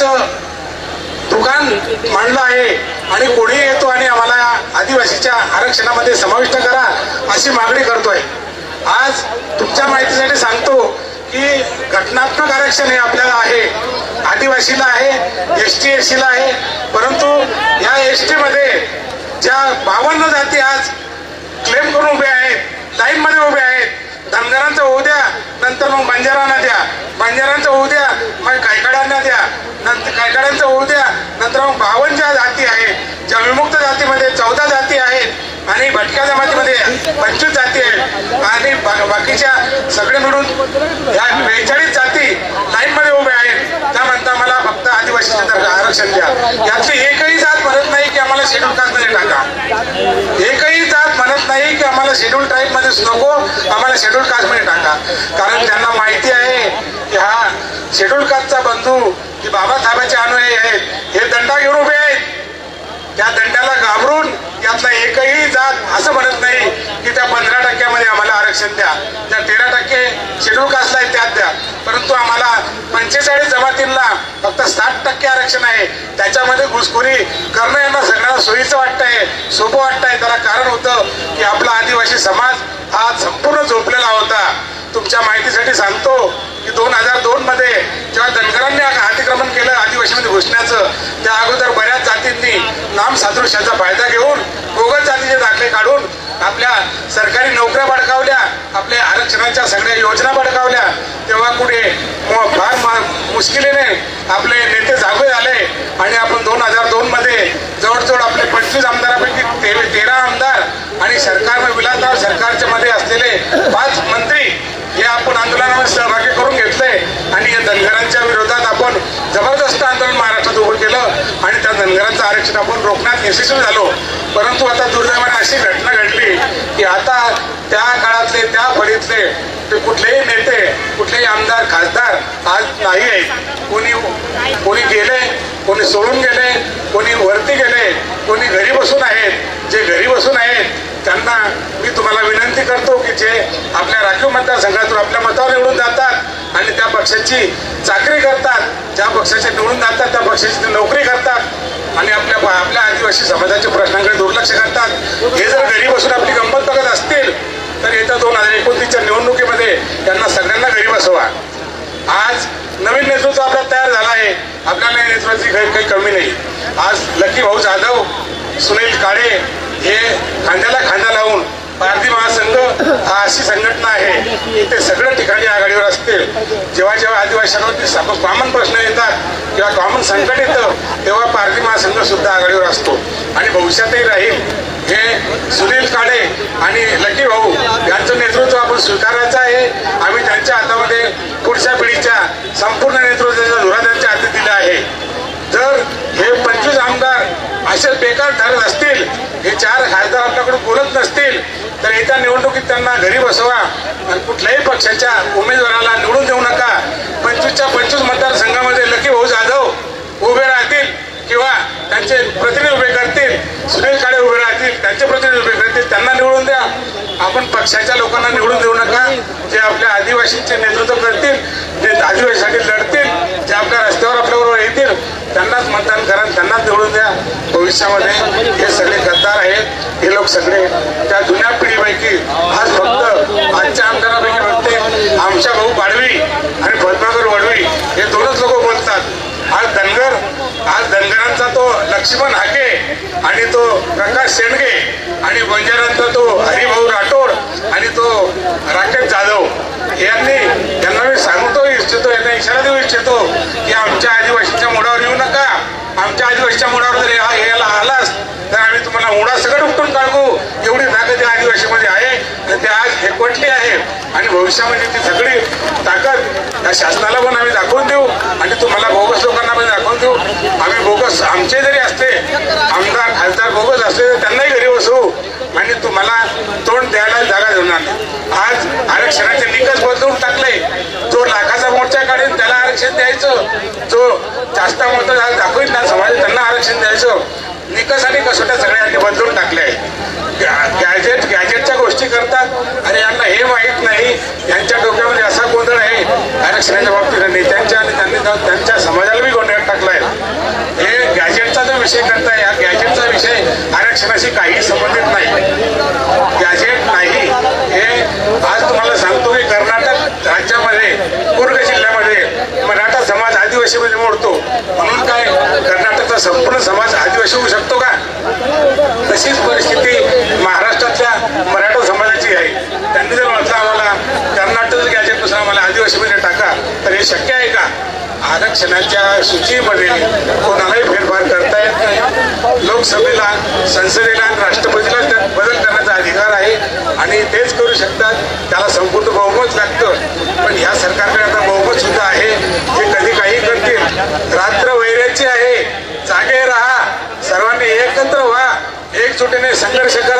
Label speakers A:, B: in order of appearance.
A: आरक्षणाचं दुकान मांडलं आहे आणि कोणी येतो आणि आम्हाला आदिवासीच्या आरक्षणामध्ये समाविष्ट करा अशी मागणी करतोय. आज तुमच्या माहितीसाठी सांगतो की घटनात्मक आरक्षण हे आपल्याला आहे. आदिवासीला आहे एस टी एस सीला आहे. परंतु या एस टी मध्ये ज्या बावन्न जाती आज क्लेम करून उभे आहेत लाईन मध्ये उभे आहेत धनगरांचं होऊ द्या नंतर मग बंजारांना द्या. बंजारांचं होऊ द्या मग कायकड्यांना द्या. नंतर कायकड्यांचं होऊ द्या नंतर मग बावन्न ज्या जाती आहेत. ज्या विमुक्त जातीमध्ये चौदा जाती आहेत आणि भटक्या जमातीमध्ये पंचवीस जाती आहेत. आणि बाकीच्या सगळे मिळून या बेचाळीस जाती लाईनमध्ये उभ्या उभे आहेत. त्या म्हणता मला फक्त आदिवासी आरक्षण द्या. यातली एकही जात म्हणत नाही की आम्हाला शेड्यूल कास्टमध्ये टाका. एकही जात म्हणत नाही की आम्हाला शेड्यूल ट्राईबमध्येच नको. शेड्यूल कास्टमध्ये टाका. कारण त्यांना माहिती आहे की हा शेड्यूल कास्टचा बंधू की बाबासाहेबांचे अनुयायी आहेत हे दंडा घेऊन उभे आहेत. त्या दंडाला घाबरून यातला एकही जात असं म्हणत नाही की त्या पंधरा टक्क्यामध्ये आम्हाला आरक्षण द्या. त्या तेरा टक्के शेड्यूल कास्टला आहे त्यात द्या. परंतु आम्हाला पंचेचाळीस जमातींना फक्त साठ टक्के आरक्षण आहे. त्याच्यामध्ये घुसखोरी करणं यांना सगळ्यांना सोयीचं वाटतंय सोपं वाटतंय. त्याला कारण होतं की आपला आदिवासी समाज हा संपूर्ण झोपलेला होता. तुमच्या माहितीसाठी सांगतो की दोन हजार दोन मध्ये जेव्हा धनगरांनी अतिक्रमण केलं आदिवासीमध्ये घुसण्याचं त्या अगोदर बऱ्याच जातींनी नाम सादृश्याचा फायदा घेऊन गोगल जातीचे दाखले काढून आपल्या सरकारी नोकऱ्या बडकावल्या आपल्या आरक्षणाच्या सगळ्या योजना बडकावल्या तेव्हा कुठे फार मुश्किलीने आपले नेते जागे झाले आणि आपण दोन हजार दोन मध्ये जवळजवळ आपले पंचवीस आमदारापैकी तेरा आमदार आणि सरकारनं विलासराव सरकारच्या मध्ये असलेले पाच मंत्री हे आपण आंदोलनामध्ये सहभागी करून घेतले. आणि या धनगरांच्या विरोधात आपण जबरदस्त आंदोलन महाराष्ट्रात उभं केलं आणि त्या धनगरांचं आरक्षण आपण रोखण्यात यशस्वी झालो. परंतु आता दुर्दैवाने अशी घटना घडली की आता त्या काळातले त्या फळीतले ते कुठलेही नेते कुठलेही आमदार खासदार आज नाही आहेत. कोणी कोणी गेले कोणी सोडून गेले कोणी वरती गेले कोणी घरी बसून आहेत. जे घरी बसून आहेत त्यांना मी तुम्हाला विनंती करतो की जे आपल्या राखीव मतदारसंघातून आपल्या मतावर निवडून जातात आणि त्या पक्षाची चाकरी करतात ज्या पक्षाचे निवडून जातात त्या पक्षाची ते नोकरी करतात आणि आपल्या आपल्या आदिवासी समाजाच्या प्रश्नांकडे दुर्लक्ष करतात. हे जर घरी बसून आपली गंमत बघत असतील तर येत्या दोन हजार एकोणतीसच्या निवडणुकीमध्ये त्यांना सगळ्यांना घरी बसवा. आज नवीन नेतृत्व आपला तयार झाला आहे. आपल्याला नेतृत्वाची काही काही कमी नाही. आज लकी भाऊ जाधव सुनील काळे हे खांद्याला खांदा लावून भारतीय महासंघ हा अशी संघटना आहे ते सगळ्या ठिकाणी आघाडीवर असतील. जेव्हा जेव्हा आदिवासींवरती कॉमन प्रश्न येतात किंवा कॉमन संकट येतं तेव्हा भारतीय महासंघ सुद्धा आघाडीवर असतो. आणि भविष्यातही राहील. हे सुनील काळे आणि लकी भाऊ यांचं नेतृत्व आपण स्वीकारायचं आहे. आम्ही त्यांच्या हातामध्ये पुढच्या पिढीच्या संपूर्ण नेतृत्वाचा धुरा त्यांच्या हाती दिला आहे. जर हे असे बेकार ठरत असतील हे चार खासदार आपल्याकडून बोलत नसतील तर येत्या निवडणुकीत त्यांना घरी बसवा आणि कुठल्याही पक्षाच्या उमेदवाराला निवडून देऊ नका. पंचवीसच्या पंचवीस मतदारसंघामध्ये लकी भाऊ जाधव उभे राहतील किंवा त्यांचे प्रतिनिधी उभे करतील सुनील काळे उभे राहतील त्यांचे प्रतिनिधी उभे करतील त्यांना निवडून द्या. आपण पक्षाच्या लोकांना निवडून देऊ नका. जे आपल्या आदिवासींचे नेतृत्व करतील जे आदिवासीसाठी लढतील जे आपल्या रस्त्यावर आपल्याबरोबर येतील त्यांनाच मतदान करा त्यांनाच निवडून द्या. भविष्यामध्ये हे सगळे गद्दार आहेत हे लोक सगळे त्या जुन्या पिढीपैकी आज फक्त आजच्या आमदारापैकी म्हणते आमच्या भाऊ पाडवी आणि पद्माकर वडवी हे दोनच लोक बोलतात. आज धनगर आज धनगरांचा तो लक्ष्मण हाके आणि तो प्रकाश शेंडगे आणि बंजारांचा तो हरिभाऊ राठोड आणि तो राकेश जाधव यांनी त्यांना मी सांगतो इच्छितो यांना इशारा देऊ इच्छितो की आमच्या आदिवासीच्या आमच्या आदिवासीच्या मुळावर जर हा यायला आलास तर आम्ही तुम्हाला मुळा सगळं उपटून काढू. एवढी ताकद या आदिवासीमध्ये आहे आणि ते आज एकवटली आहे. आणि भविष्यामध्ये ती सगळी ताकद या शासनाला पण आम्ही दाखवून देऊ आणि तुम्हाला बोगस लोकांना पण दाखवून देऊ. आम्ही बोगस आमचे जरी असते आमदार खासदार बोगस असले तर त्यांनाही घरी बसवू आणि तुम्हाला तोंड द्यायला जागा देणार आज आरक्षणाचे निकष बदलून टाकले. तो लाखाचा मोर्चा काढेल आरक्षण द्यायचं. जो जास्त मत दाखवेल ना समाज त्यांना आरक्षण द्यायचं. निकष आणि कसोट्या सगळ्यांनी बदलून टाकल्या आहेत. गॅजेट गॅजेटच्या गोष्टी करतात. आणि यांना हे माहीत नाही. यांच्या डोक्यामध्ये असा गोंधळ आहे. आरक्षणाच्या बाबतीत नेत्यांच्या आणि त्यांनी त्यांच्या समाजाला बी गोंधळात टाकलाय विषय करताय या गॅजेटचा विषय आरक्षणाशी काही संबंधित नाही. गॅजेट नाही हे आज तुम्हाला सांगतो की कर्नाटक राज्यामध्ये कुर्ग जिल्ह्यामध्ये मराठा समाज आदिवासीमध्ये मोडतो म्हणून काय कर्नाटकचा संपूर्ण समाज आदिवासी होऊ शकतो का तशीच परिस्थिती महाराष्ट्रातल्या मराठा समाजाची आहे. त्यांनी जर म्हटलं आम्हाला कर्नाटक गॅजेटपासून आम्हाला आदिवासीमध्ये टाका तर हे शक्य आहे का? आरक्षणाच्या सूचीमध्ये कोणालाही फेरफार करता येत नाही. लोकसभेला संसदेला आणि राष्ट्रपतीला त्यात बदल करण्याचा अधिकार आहे आणि तेच करू शकतात. त्याला संपूर्ण बहुमत लागतं. पण ह्या सरकारकडे आता बहुमत सुद्धा आहे. जे कधी काही करतील. रात्र वैराची आहे. जागे राहा. सर्वांनी एकत्र व्हा. एकजुटीने संघर्ष करा.